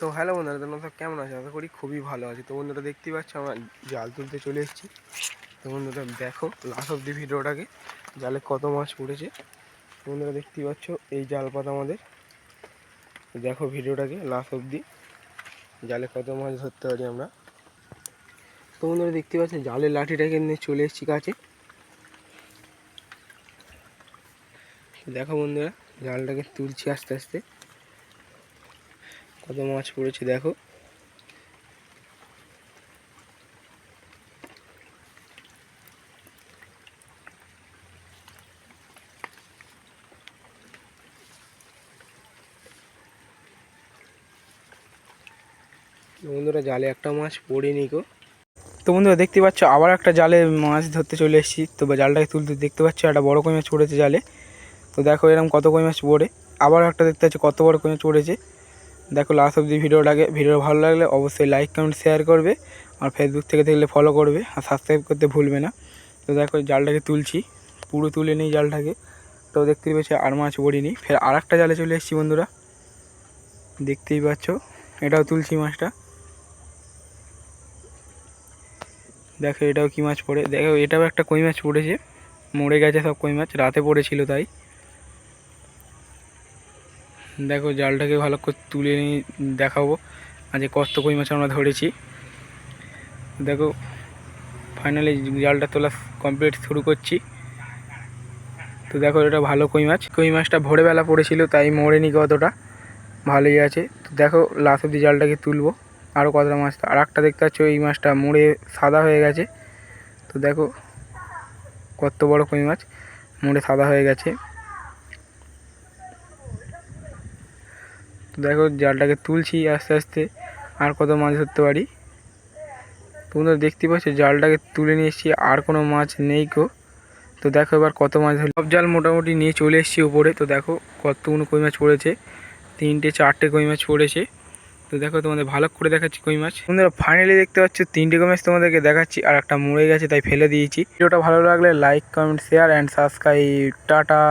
তো হ্যালো বন্ধুরা, তোমরা সব কেমন আছো? আশা করি খুবই ভালো আছে। তো বন্ধুরা, দেখতেই পাচ্ছ আমরা জাল তুলতে চলে এসেছি। তো বন্ধুরা, দেখো লাস্ট অব্দি ভিডিওটাকে। জালে কত মাছ পড়েছে। বন্ধুরা, দেখতেই পাচ্ছ এই জাল পাতা আমাদের। দেখো ভিডিওটাকে লাস্ট অব্দি জালে কত মাছ ধরতে পারি আমরা। তো বন্ধুরা দেখতে পাচ্ছ জালের লাঠিটাকে নিয়ে চলে এসেছি কাছে। দেখো বন্ধুরা, জালটাকে তুলছি আস্তে আস্তে। কত মাছ পড়েছে দেখো। বন্ধুরা, জালে একটা মাছ পড়েনি গো। তো বন্ধুরা, দেখতে পাচ্ছ, আবার একটা জালে মাছ ধরতে চলে এসেছি। তো জালটাকে তুলতে দেখতে পাচ্ছ, একটা বড় কই মাছ পড়েছে জালে। তো দেখো এরকম কত কই মাছ পড়ে। আবার একটা দেখতে পাচ্ছ, কত বড় কই মাছ পড়েছে। দেখো লাস্ট অব্দি ভিডিওটাকে, ভিডিও ভালো লাগলে অবশ্যই লাইক কমেন্ট শেয়ার করবে। আর ফেসবুক থেকে দেখলে ফলো করবে। আর সাবস্ক্রাইব করতে ভুলবে না। তো দেখো জালটাকে তুলছি। পুরো তুলে নিই জালটাকে। তো দেখতেই পাচ্ছি আর মাছ পড়িনি। ফের আর একটা জালে চলে এসেছি বন্ধুরা। দেখতেই পাচ্ছ। এটাও তুলছি মাছটা। দেখো এটাও কি মাছ পড়ে। দেখো এটাও একটা কই মাছ পড়েছে। মরে গেছে সব কই মাছ। রাতে পড়েছিল তাই। দেখো জালটাকে ভালো করে তুলে নিয়ে দেখাবো। আজ কত কই মাছ আমরা ধরেছি। দেখো ফাইনালি জালটা তোলা কমপ্লিট শুরু করছি। তো দেখো এটা ভালো কই মাছ। কই মাছটা ভোরবেলা পড়েছিল, তাই মরেনি কতটা। ভালোই আছে। তো দেখো লাস্ট অব্দি জালটাকে তুলবো। আরও কতটা মাছ আর একটা দেখতে পাচ্ছ, এই মাছটা মরে সাদা হয়ে গেছে। তো দেখো, কত বড় কই মাছ। মরে সাদা হয়ে গেছে। তো দেখো জালটাকে তুলছি আস্তে আস্তে, আর কত মাছ ধরতে পারি। তোমরা দেখতে পাচ্ছ জালটাকে তুলে নিয়ে এসেছি, আর কোনো মাছ নেই কো তো দেখো এবার কত মাছ ধরল সব জাল মোটামুটি নিয়ে চলে এসেছি উপরে। তো দেখো কতগুলো কই মাছ পড়েছে। তিনটে, চারটে কই মাছ পড়েছে। তো দেখো তোমাদের ভালো করে দেখাচ্ছি কই মাছ। তোমরা ফাইনালি দেখতে পাচ্ছ তিনটে কই মাছ তোমাদেরকে দেখাচ্ছি, আর একটা মরে গেছে, তাই ফেলে দিয়েছি। ভিডিওটা ভালো লাগলে like comment share and subscribe tata.